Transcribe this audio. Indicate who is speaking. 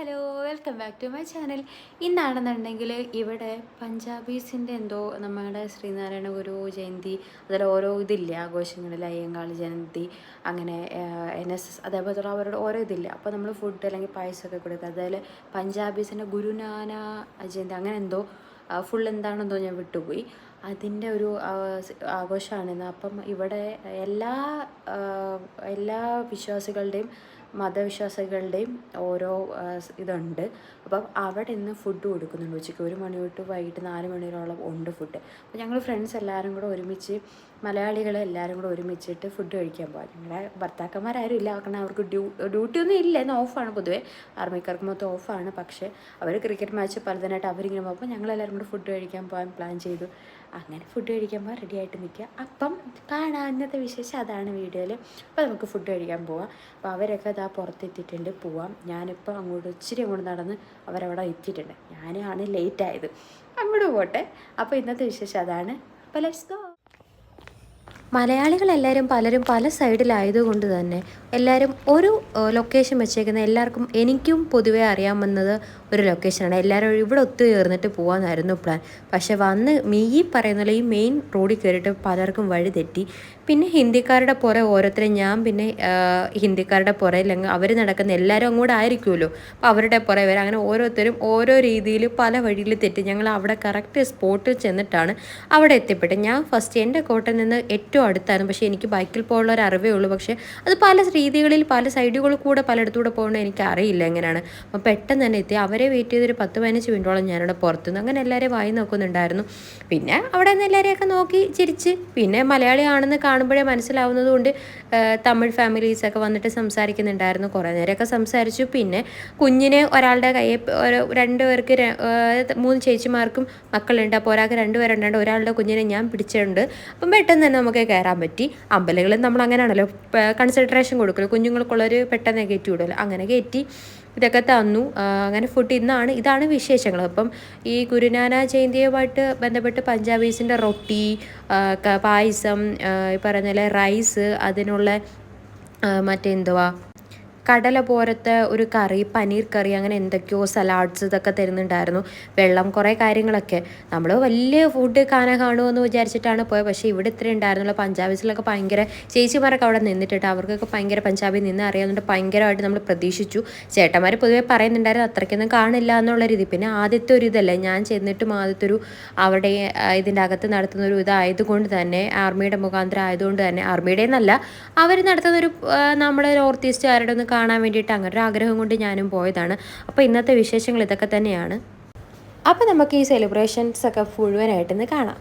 Speaker 1: Hello welcome back to my channel. ഇന്നാണെന്നുണ്ടെങ്കിൽ ഇവിടെ പഞ്ചാബീസിന്റെ എന്തോ നമ്മുടെ ശ്രീനാരായണ ഗുരു ജയന്തി അതിൽ ഓരോ ഇതില്ലേ ആഘോഷങ്ങളിൽ അയ്യങ്കാളി ജയന്തി അങ്ങനെ എൻ എസ് എസ് അതേപോലെ അവരുടെ ഓരോ ഇതില്ല. അപ്പോൾ നമ്മൾ ഫുഡ് അല്ലെങ്കിൽ പായസമൊക്കെ കൊടുക്കുക. അതായത് പഞ്ചാബീസിന്റെ ഗുരുനാന ജയന്തി അങ്ങനെ എന്തോ ഫുൾ എന്താണെന്നോ ഞാൻ വിട്ടുപോയി. അതിന്റെ ഒരു ആഘോഷമാണിന്ന് അപ്പം ഇവിടെ എല്ലാ എല്ലാ വിശ്വാസികളുടെയും മതവിശ്വാസികളുടെയും ഓരോ ഇതുണ്ട്. അപ്പം അവിടെ ഇന്ന് ഫുഡ് കൊടുക്കുന്നുണ്ട് ഉച്ചയ്ക്ക്. ഒരു മണി തൊട്ട് വൈകിട്ട് നാല് മണിയോളം ഉണ്ട് ഫുഡ്. അപ്പോൾ ഞങ്ങൾ ഫ്രണ്ട്സ് എല്ലാവരും കൂടെ ഒരുമിച്ച് മലയാളികളെ എല്ലാവരും കൂടെ ഒരുമിച്ചിട്ട് ഫുഡ് കഴിക്കാൻ പോകാം ഞങ്ങളെ ഭർത്താക്കന്മാരാരും ഇല്ല. കാരണം അവർക്ക് ഡ്യൂ ഡ്യൂട്ടി ഒന്നും ഇല്ല. ഇന്ന് ഓഫാണ് പൊതുവേ. ആർമിക്കാർക്ക് മൊത്തം ഓഫാണ്. പക്ഷേ അവർ ക്രിക്കറ്റ് മാച്ച് പലതിനായിട്ട് അവരിങ്ങനെ പോകുമ്പോൾ ഞങ്ങളെല്ലാവരും കൂടെ ഫുഡ് കഴിക്കാൻ പോകാൻ പ്ലാൻ ചെയ്തു. അങ്ങനെ ഫുഡ് കഴിക്കുമ്പോൾ റെഡി ആയിട്ട് നിൽക്കുക അപ്പം കാണാം ഇന്നത്തെ വിശേഷം അതാണ് വീഡിയോയിൽ അപ്പോൾ നമുക്ക് ഫുഡ് കഴിക്കാൻ പോവാം. അപ്പോൾ അവരൊക്കെ ഇതാ പുറത്തെത്തിയിട്ടുണ്ട് പോവാം. ഞാനിപ്പോൾ അങ്ങോട്ട് ഇച്ചിരി അങ്ങോട്ട് നടന്ന് അവരവിടെ എത്തിയിട്ടുണ്ട്. ഞാനാണ് ലേറ്റ് ആയത്. അങ്ങോട്ട് പോട്ടെ. അപ്പോൾ ഇന്നത്തെ വിശേഷം അതാണ്. അപ്പോൾ ലെറ്റ്സ് ഗോ മലയാളികളെല്ലാവരും പലരും പല സൈഡിലായതുകൊണ്ട് തന്നെ എല്ലാവരും ഒരു ലൊക്കേഷൻ വെച്ചേക്കുന്ന എല്ലാവർക്കും എനിക്കും പൊതുവേ അറിയാമെന്നത് ഒരു ലൊക്കേഷനാണ് എല്ലാവരും ഇവിടെ ഒത്തുചേർന്നിട്ട് പോകാമെന്നായിരുന്നു പ്ലാൻ പക്ഷെ വന്ന് മീ ഈ പറയുന്ന ഈ മെയിൻ റോഡിൽ കയറിയിട്ട് പലർക്കും വഴി തെറ്റി. പിന്നെ ഹിന്ദിക്കാരുടെ പുറ ഓരോരുത്തരും ഞാൻ പിന്നെ ഹിന്ദിക്കാരുടെ ഹിന്ദിക്കാരുടെ പുറയില്ലെങ്കിൽ അവർ നടക്കുന്ന എല്ലാവരും അങ്ങോട്ട് ആയിരിക്കുമല്ലോ. അപ്പോൾ അവരുടെ പുറകെ വരെ അങ്ങനെ ഓരോരുത്തരും ഓരോ രീതിയിൽ പല വഴിയിൽ തെറ്റി. ഞങ്ങൾ അവിടെ കറക്റ്റ് സ്പോട്ടിൽ ചെന്നിട്ടാണ് അവിടെ എത്തിപ്പെട്ടത്. ഞാൻ ഫസ്റ്റ് എന്റെ കോട്ടയിൽ നിന്ന് ഏറ്റവും അടുത്തായിരുന്നു. പക്ഷേ എനിക്ക് ബൈക്കിൽ പോകാനുള്ള ഒരു അറിവേ ഉള്ളൂ. പക്ഷേ അത് പല രീതികളിൽ പല സൈഡുകളിൽ കൂടെ പലയിടത്തൂടെ പോകണമെന്ന് എനിക്ക് അറിയില്ല എങ്ങനെയാണ്. അപ്പോൾ പെട്ടെന്ന് തന്നെ എത്തി. അവരെ വെയിറ്റ് ചെയ്തൊരു പത്ത് പതിനഞ്ച് മിനിറ്റോളം ഞാനവിടെ പുറത്തുനിന്ന് അങ്ങനെ എല്ലാവരെയും വായി നോക്കുന്നുണ്ടായിരുന്നു. പിന്നെ അവിടെ നിന്ന് എല്ലാവരെയൊക്കെ നോക്കി ചിരിച്ച്. പിന്നെ മലയാളിയാണെന്ന് കാണുമ്പോഴേ മനസ്സിലാവുന്നത് കൊണ്ട് തമിഴ് ഫാമിലീസൊക്കെ വന്നിട്ട് സംസാരിക്കുന്നുണ്ടായിരുന്നു. കുറേ നേരമൊക്കെ സംസാരിച്ചു. പിന്നെ കുഞ്ഞിനെ ഒരാളുടെ കയ്യെ രണ്ട് പേർക്ക് മൂന്ന് ചേച്ചിമാർക്കും മക്കളുണ്ട്. അപ്പോൾ ഒരാൾക്ക് രണ്ട് ഒരാളുടെ കുഞ്ഞിനെ ഞാൻ പിടിച്ചിട്ടുണ്ട്. അപ്പം പെട്ടെന്ന് തന്നെ നമുക്ക് കയറാൻ പറ്റി. അമ്പലങ്ങളിൽ നമ്മൾ അങ്ങനെയാണല്ലോ കൺസൾട്രേഷൻ കൊടുക്കുമല്ലോ കുഞ്ഞുങ്ങൾക്കുള്ളൊരു പെട്ടെന്ന് കയറ്റി വിടുമല്ലോ അങ്ങനെ കയറ്റി ഇതൊക്കെ തന്നു. അങ്ങനെ ഫുഡ് ഇന്നാണ്. ഇതാണ് വിശേഷങ്ങൾ അപ്പം ഈ ഗുരുനാന ജയന്തിയുമായിട്ട് ബന്ധപ്പെട്ട് പഞ്ചാബീസിന്റെ റൊട്ടി പായസം ഈ പറഞ്ഞ റൈസ് അതിനുള്ള മറ്റെന്തുവാ? കടല പോരത്തെ ഒരു കറി പനീർ കറി അങ്ങനെ എന്തൊക്കെയോ സലാഡ്സ് ഇതൊക്കെ തരുന്നുണ്ടായിരുന്നു. വെള്ളം കുറേ കാര്യങ്ങളൊക്കെ. നമ്മൾ വലിയ ഫുഡ് കാണാൻ കാണുമെന്ന് വിചാരിച്ചിട്ടാണ് പോയത്. പക്ഷേ ഇവിടെ ഇത്ര ഉണ്ടായിരുന്നല്ലോ. പഞ്ചാബീസിലൊക്കെ ഭയങ്കര ചേച്ചിമാരൊക്കെ അവിടെ നിന്നിട്ടുണ്ട്. അവർക്കൊക്കെ ഭയങ്കര പഞ്ചാബി നിന്ന് അറിയാവുന്നതുകൊണ്ട് ഭയങ്കരമായിട്ട് നമ്മൾ പ്രതീക്ഷിച്ചു. ചേട്ടന്മാർ പൊതുവേ പറയുന്നുണ്ടായിരുന്നു അത്രയ്ക്കൊന്നും കാണില്ല എന്നുള്ള രീതി. പിന്നെ ആദ്യത്തെ ഒരു ഇതല്ലേ. ഞാൻ ചെന്നിട്ടും ആദ്യത്തെ ഒരു അവിടെ ആ, ഇതിന്റെ അകത്ത് നടത്തുന്ന ഒരു ഇതായതുകൊണ്ട് തന്നെ ആർമിയുടെ മുഖാന്തരം ആയതുകൊണ്ട് തന്നെ ആർമിയുടെ എന്നല്ല അവർ നടത്തുന്ന ഒരു നമ്മുടെ നോർത്ത് ഈസ്റ്റുകാരുടെ ഒന്ന് കാണാൻ വേണ്ടിയിട്ട് അങ്ങനെ ഒരു ആഗ്രഹം കൊണ്ട് ഞാനും പോയതാണ്. അപ്പോൾ ഇന്നത്തെ വിശേഷങ്ങൾ ഇതൊക്കെ തന്നെയാണ്. അപ്പോൾ നമുക്ക് ഈ സെലിബ്രേഷൻസ് ഒക്കെ മുഴുവനായിട്ടൊന്ന് കാണാം.